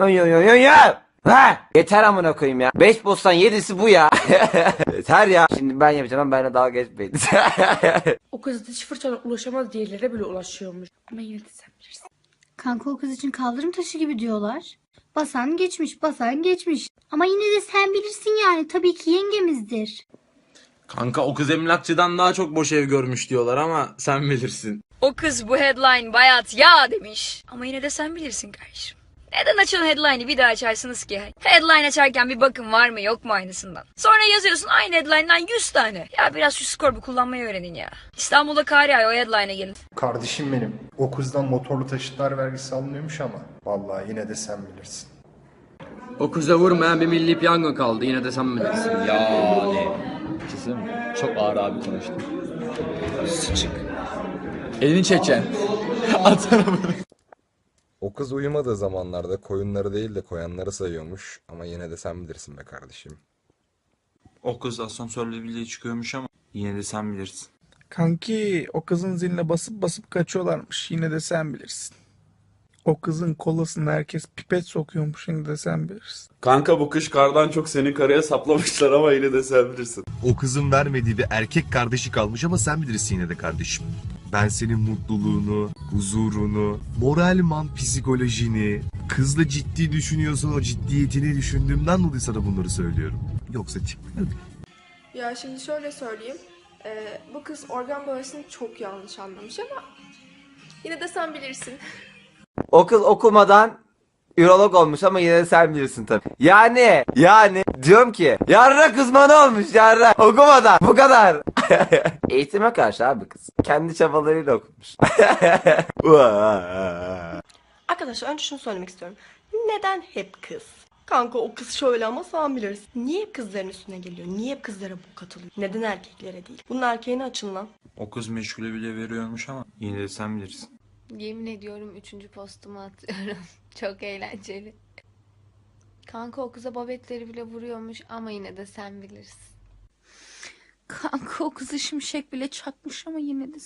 Yo yo yo yo. Ha! Yeter amına koyayım ya. 5 bostan 7'si bu ya. Yeter ya. Şimdi ben yapacağım ama benimle dalga geçmeyin. O kız diş fırçana ulaşamaz diğerlere bile ulaşıyormuş. Ama yine de sen bilirsin. Kanka o kız için kaldırım taşı gibi diyorlar. Basan geçmiş, basan geçmiş. Ama yine de sen bilirsin yani. Tabii ki yengemizdir. Kanka o kız emlakçıdan daha çok boş ev görmüş diyorlar ama sen bilirsin. O kız bu headline bayat ya demiş. Ama yine de sen bilirsin kardeşim. Neden açılan headline'i bir daha açarsınız ki? Headline açarken bir bakın var mı yok mu aynısından. Sonra yazıyorsun aynı headline'dan 100 tane. Ya biraz şu skorbu kullanmayı öğrenin ya. İstanbul'da kar yağıyor o headline'e gelin. Kardeşim benim. O kızdan motorlu taşıtlar vergisi alınıyormuş ama. Vallahi yine de sen bilirsin. O kıza vurmayan bir milli piyango kaldı. Yine de sen bilirsin. Yani. Kızım çok ağır abi konuştu. Sıçık. Elini çekeceksin. Atsana bunu. O kız uyumadığı zamanlarda koyunları değil de koyanları sayıyormuş ama yine de sen bilirsin be kardeşim. O kız asansörle bile çıkıyormuş ama yine de sen bilirsin. Kanki o kızın ziline basıp basıp kaçıyorlarmış. Yine de sen bilirsin. O kızın kolasına herkes pipet sokuyormuş. Yine de sen bilirsin. Kanka bu kış kardan çok seni karaya saplamışlar ama yine de sen bilirsin. O kızın vermediği bir erkek kardeşi kalmış ama sen bilirsin yine de kardeşim. Ben senin mutluluğunu, huzurunu, moralman psikolojini, kızla ciddi düşünüyorsan o ciddiyetini düşündüğümden dolayı sana bunları söylüyorum. Yoksa çık. Ya şimdi şöyle söyleyeyim. Ee, bu kız organ bağışını çok yanlış anlamış ama yine de sen bilirsin. o kız okumadan ürolog olmuş ama yine de sen bilirsin tabii. Yani yani diyorum ki yarra kızmanı olmuş yarra okumadan bu kadar. Eğitime karşı abi kız. Kendi çabalarıyla okumuş. Arkadaşlar önce şunu söylemek istiyorum. Neden hep kız? Kanka o kız şöyle ama sen bilirsin. Niye hep kızların üstüne geliyor? Niye hep kızlara bu katılıyor? Neden erkeklere değil? Bunun erkeğine açın lan. O kız meşgule bile veriyormuş ama yine de sen bilirsin. Yemin ediyorum üçüncü postumu atıyorum. Çok eğlenceli. Kanka o kıza babetleri bile vuruyormuş ama yine de sen bilirsin. Kanka o kızı şimşek bile çakmış ama yine de